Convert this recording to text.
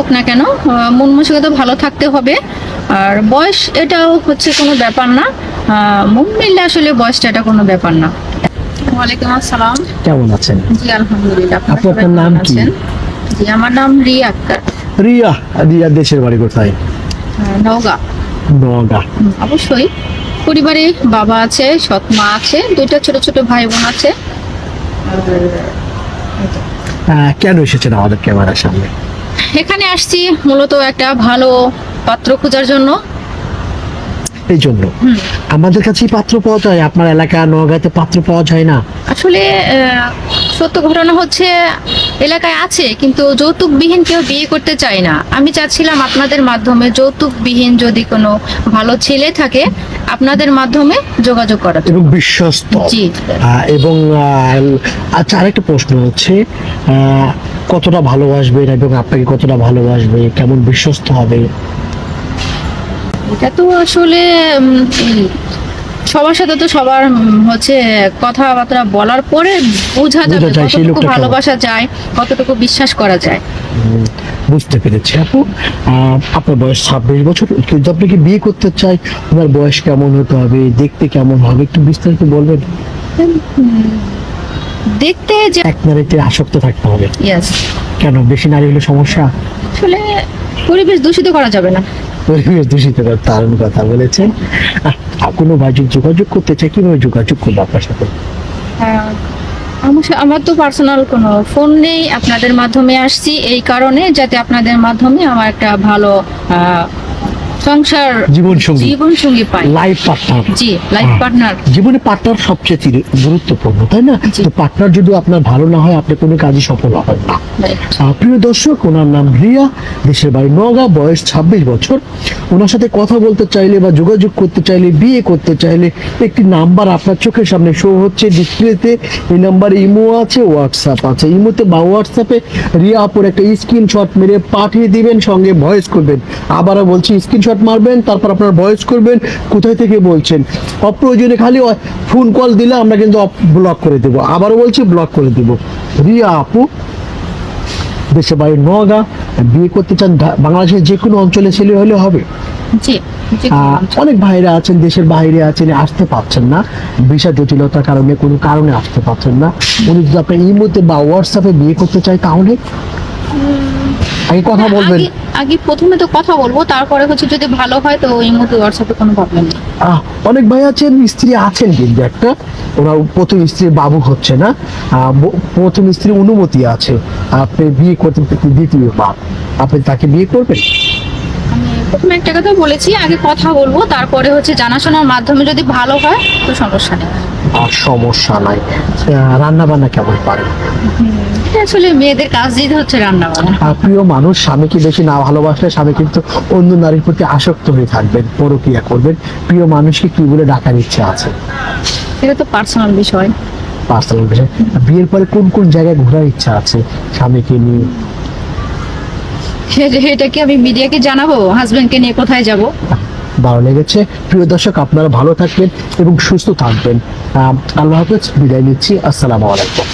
হোক না কেন মন মানসিকতা ভালো থাকতে হবে। আর বয়স এটাও হচ্ছে কোনো ব্যাপার না। মন মিললে আসলে বয়সটা এটা কোনো ব্যাপার না। ওয়ালাইকুম আসসালাম। কেমন আছেন? জি আলহামদুলিল্লাহ। আপনারা নাম কি? জি আমার নাম রিয়া আক্তার। রিয়া রিয়া দেশের বাড়ি কোথায়? আহ, নওগাঁ। অবশ্যই। পরিবারে বাবা আছে সৎ মা আছে দুইটা ছোট ছোট ভাই বোন আছে। কেন এসেছেন আমাদের ক্যামেরার সামনে? এখানে আসছি মূলত একটা ভালো পাত্র খোঁজার জন্য। এই জন্য আমাদের কাছেই পাত্র পাওয়া যায় আপনার এলাকা নগাঁতে পাত্র পাওয়া যায় না? আসলে সত্য ঘটনা হচ্ছে এলাকায় আছে কিন্তু যৌতুকবিহীন কেউ বিয়ে করতে চায় না। আমি চাচ্ছিলাম আপনাদের মাধ্যমে যৌতুকবিহীন যদি কোনো ভালো ছেলে থাকে আপনাদের মাধ্যমে যোগাযোগ জন্য। এবং বিশ্বস্ত। জি। এবং আচ্ছা আরেকটা প্রশ্ন হচ্ছে কতটা ভালোবাসবে এবং আপনাকে কতটা ভালোবাসবে? কেমন বিশ্বস্ত হবে? এটা তো আসলে সবার সাথে তো সবার হচ্ছে কথাবার্তা বলার পরে বোঝা যাবে কতটুকু ভালোবাসা যায় কতটুকু বিশ্বাস করা যায়। বুঝতে পেরেছি আপু। আপনার বয়স ছাব্বিশ বছর কিন্তু আপনি কি বিয়ে করতে চাই? আপনার বয়স কেমন হতে হবে? দেখতে কেমন হবে? একটু বিস্তারিত বলবেন? দেখতে যে এক নারীতে আসক্ত থাকতে হবে। ইয়েস কেন? বেশি নারী হলে সমস্যা? আসলে পরিবেশ দূষিত করা যাবে না। পরিবেশ দূষিত করার দারুণ কথা বলেছেন। কোনো ভাই যোগাযোগ করতে চাই কীভাবে যোগাযোগ করব আপনার সাথে? আমার তো পার্সোনাল কোনো ফোন নেই। আপনাদের মাধ্যমে আসছি এই কারণে যাতে আপনাদের মাধ্যমে আমার একটা ভালো সংসার জীবন সঙ্গী জীবন সঙ্গী পাই লাইফ পার্টনার জি লাইফ পার্টনার জীবনে পার্টনার সবচেয়ে গুরুত্বপূর্ণ তাই না? তো পার্টনার যদি আপনার ভালো না হয় আপনি কোনো কাজই সফল হবেন না। প্রিয় দর্শক ওনার নাম রিয়া দেশের বাড়ি নগা বয়স ছাব্বিশ বছর। ওনার সাথে কথা বলতে চাইলে বা যোগাযোগ করতে চাইলে বিয়ে করতে চাইলে একটি নাম্বার আপনার চোখের সামনে শো হচ্ছে ডিসপ্লেতে এই নাম্বারে ইমো আছে হোয়াটসঅ্যাপ আছে। ইমোতে বা হোয়াটসঅ্যাপে রিয়া আপুর একটা স্ক্রিনশট মেরে পাঠিয়ে দিবেন সঙ্গে ভয়েস করবেন। আবারও বলছি স্ক্রিনশট মারবেন তারপর আপনার ভয়েস করবেন কোথায় থেকে বলছেন। অপ্রয়োজনে খালি ফোন কল দিলে আমরা কিন্তু ব্লক করে দেবো। আবারও বলছি ব্লক করে দেবো। রিয়া আপু দেশে বাড়ি নগা বিয়ে করতে চান বাংলাদেশের যে কোনো অঞ্চলে ছেলে হলে হবে। অনেক ভাইরা আছেন দেশের বাইরে আছেন আসতে পারছেন না। ভিসা জটিলতার কারণে কোনো কারণে আসতে পারছেন না। উনি যদি আপনার ইমোতে বা হোয়াটসঅ্যাপে বিয়ে করতে চায় তাহলে? আগে কথা বলবেন। আগে- প্রথমে তো কথা বলব তারপরে হচ্ছে যদি ভালো হয় তো এই মুহূর্তে হোয়াটসঅ্যাপে কোনো প্রবলেম নেই। অনেক ভাই আছেন স্ত্রী আছেন কিন্তু একটা। ওরা প্রথম স্ত্রীর বাবু হচ্ছে না। প্রথম স্ত্রীর অনুমতি আছে। আপনি বিয়ে করতে দ্বিতীয় বাপ আপনি তাকে বিয়ে করবেন? প্রথমে একটা কথা বলেছি আগে কথা বলব তারপরে হচ্ছে জানাশোনার মাধ্যমে যদি ভালো হয় তো সমস্যা নেই। আর সমস্যা নাই। রান্না বান্না কেমন পারেন? আসলে মেয়েদের কাজ হচ্ছে রান্না বান্না প্রিয় মানুষ স্বামীকে বেশি না ভালোবাসলে স্বামী কিন্তু অন্য নারীর প্রতি আসক্ত হয়ে থাকবেন পরক্রিয়া করবেন। প্রিয় মানুষকে কি বলে ডাকার ইচ্ছা আছে? এটা তো পার্সোনাল বিষয়। পার্সোনাল বিষয়। বিয়ের পরে কোন কোন জায়গায় ঘোরার ইচ্ছা আছে স্বামীকে নিয়ে? এটা কি আমি মিডিয়াকে জানাব? হাজবেন্ডকে নিয়ে কোথায় যাব? ভালো লেগেছে। প্রিয় দর্শক, আপনারা ভালো থাকবেন এবং সুস্থ থাকবেন। আল্লাহ হাফেজ, বিদায় নিচ্ছি। আসসালামু আলাইকুম।